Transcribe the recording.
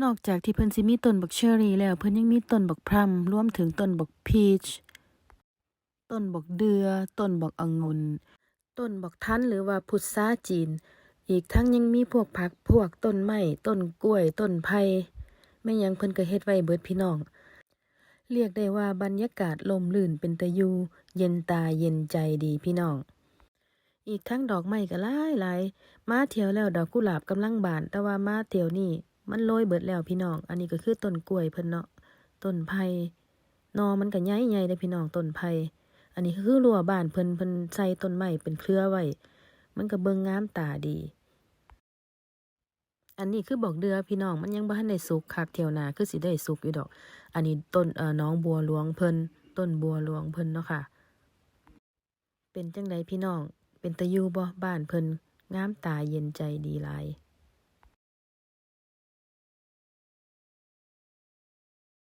นอกจากที่เพิ่นสิมีต้นบักเชอรี่แล้วเพิ่นยังมีต้นบักพลัมรวมถึงต้นบักพีช ต้นบักเดือ ต้นบักองุ่น ต้นบักทันหรือว่าพุทราจีน อีกทั้งยังมีพวกผักพวกต้นไม้ ต้นกล้วย ต้นไผ่แม่ยังเพิ่นก็เฮ็ดไว้เบิดพี่น้อง เรียกได้ว่าบรรยากาศลมลื่นเป็นตะยูเย็นตาเย็นใจดีพี่น้องอีกทั้งดอกไม้ก็หลายหลายมาเที่ยวแล้วดอกกุหลาบกำลังบาน แต่ว่ามาเที่ยวนี่ มันโรยเบิดแล้วพี่น้อง อันนี้ก็คือต้นกล้วยเพิ่นเนาะ ต้นไผ่นอมันก็ใหญ่ใหญ่เด้อพี่น้องต้นไผ่อันนี้คือรั้วบ้านเพิ่นเพิ่นใส่ต้นไม้เป็นเครือไว้ มันก็เบิ่งงามตาดี อันนี้คือบอกเดือพี่น้องมันยังบ่ทันได้สุกคักเที่ยวนาคือสิได้สุกอยู่ดอก อันนี้ต้นเอ่อน้องบัวหลวงเพิ่นต้นบัวหลวงเพิ่นเนาะค่ะ เป็นจังไดพี่น้อง เป็นตะยูบ่บ้านเพิ่นงามตาเย็นใจดีหลาย